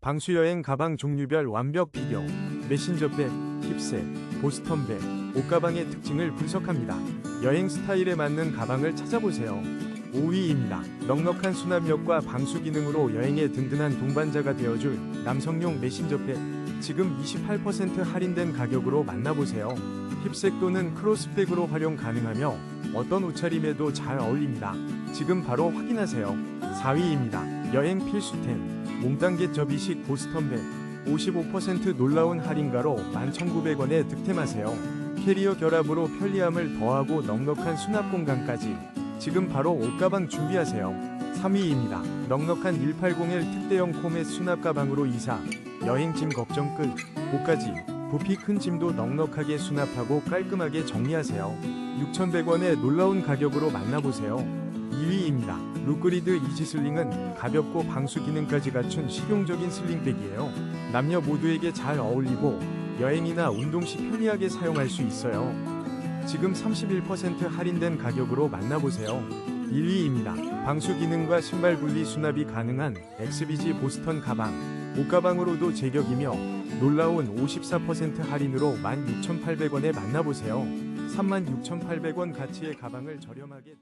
방수여행 가방 종류별 완벽 비교, 메신저백, 힙색, 보스턴백, 옷가방의 특징을 분석합니다. 여행 스타일에 맞는 가방을 찾아보세요. 5위입니다. 넉넉한 수납력과 방수 기능으로 여행의 든든한 동반자가 되어줄 남성용 메신저백. 지금 28% 할인된 가격으로 만나보세요. 힙색 또는 크로스백으로 활용 가능하며 어떤 옷차림에도 잘 어울립니다. 지금 바로 확인하세요. 4위입니다. 여행 필수템. 몽땅개 접이식 보스턴백. 55% 놀라운 할인가로 11,900원에 득템하세요. 캐리어 결합으로 편리함을 더하고 넉넉한 수납 공간까지. 지금 바로 옷가방 준비하세요. 3위입니다. 넉넉한 1801 특대형 코멧 수납 가방으로 이사. 여행 짐 걱정 끝. 옷까지. 부피 큰 짐도 넉넉하게 수납하고 깔끔하게 정리하세요. 6,100원의 놀라운 가격으로 만나보세요. 2위입니다. 루그리드 이지슬링은 가볍고 방수 기능까지 갖춘 실용적인 슬링백이에요. 남녀 모두에게 잘 어울리고 여행이나 운동 시 편리하게 사용할 수 있어요. 지금 31% 할인된 가격으로 만나보세요. 1위입니다. 방수 기능과 신발 분리 수납이 가능한 엑스비지 보스턴 가방. 옷가방으로도 제격이며 놀라운 54% 할인으로 16,800원에 만나보세요. 36,800원 가치의 가방을 저렴하게